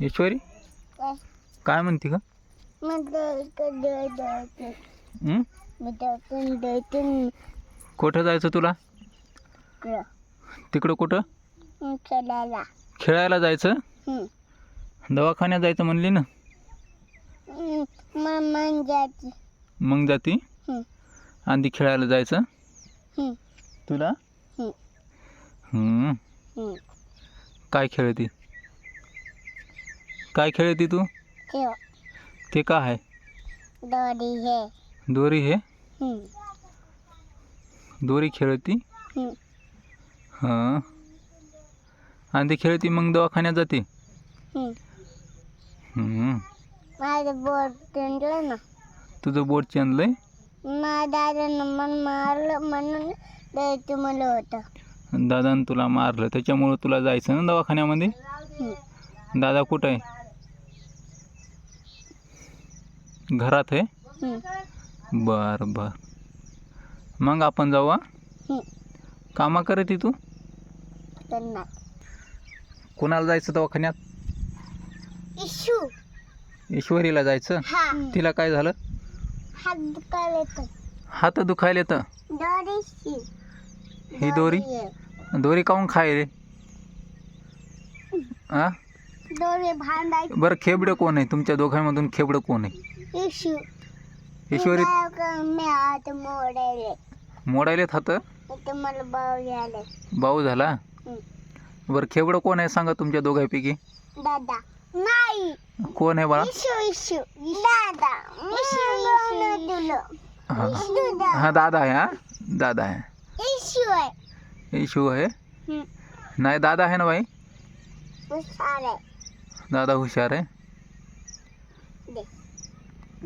ईश्वरी काय? म्हणते का हं? कुठं जायचं तुला? तिकडं कुठं? खेळायला. जायचं. दवाखान्यात जायचं म्हणली ना? मामा जायची मग जाती. आधी खेळायला जायचं? तुला. हं. काय खेळती? काय खेळती तू ते? का आहे? दोरी हे. दोरी हे? दोरी खेळती? हं, हां आधी खेळती मग दवाखान्यात जाते. माझं बोट तुटलं ना. तुझं बोट माझ्या दादानं मन मारलं म्हणून जायचं मला होतं. दादानं तुला मारलं त्याच्यामुळं तुला जायचं ना दवाखान्यामध्ये. दादा कुठं आहे? घरात आहे? बर बर. मग आपण जाऊ हा. कामा करत तू त्यांना. कुणाला जायचं दवाखान्यात? इशू. ईश्वरीला जायचं? हा. तिला काय झालं? हात दुखायला येतं. हात दुखायले तर दोरीशी ही दोरी? दोरी काऊन खाय रे? हा? भांडायची. बरं खेबडं कोण आहे? तुमच्या दोघांमधून खेबडं कोण आहे? इशू ईश्वरी मी हात मोडायले. मोडायलेत हात? इथं मला बाव झाले. भाऊ झाला? बरं खेबडं कोण आहे? सांगा तुमच्या दोघांपैकी. दादा. नाही. कोण आहे बाळा? इशू इशू दादा. इशू इशू हा हा. दादा. आहे हा? दादा आहे. इशू आहे. इशू आहे? हं. नाही दादा आहे ना बाई? हुशार आहे दादा हुशार आहे.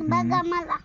बघा मला.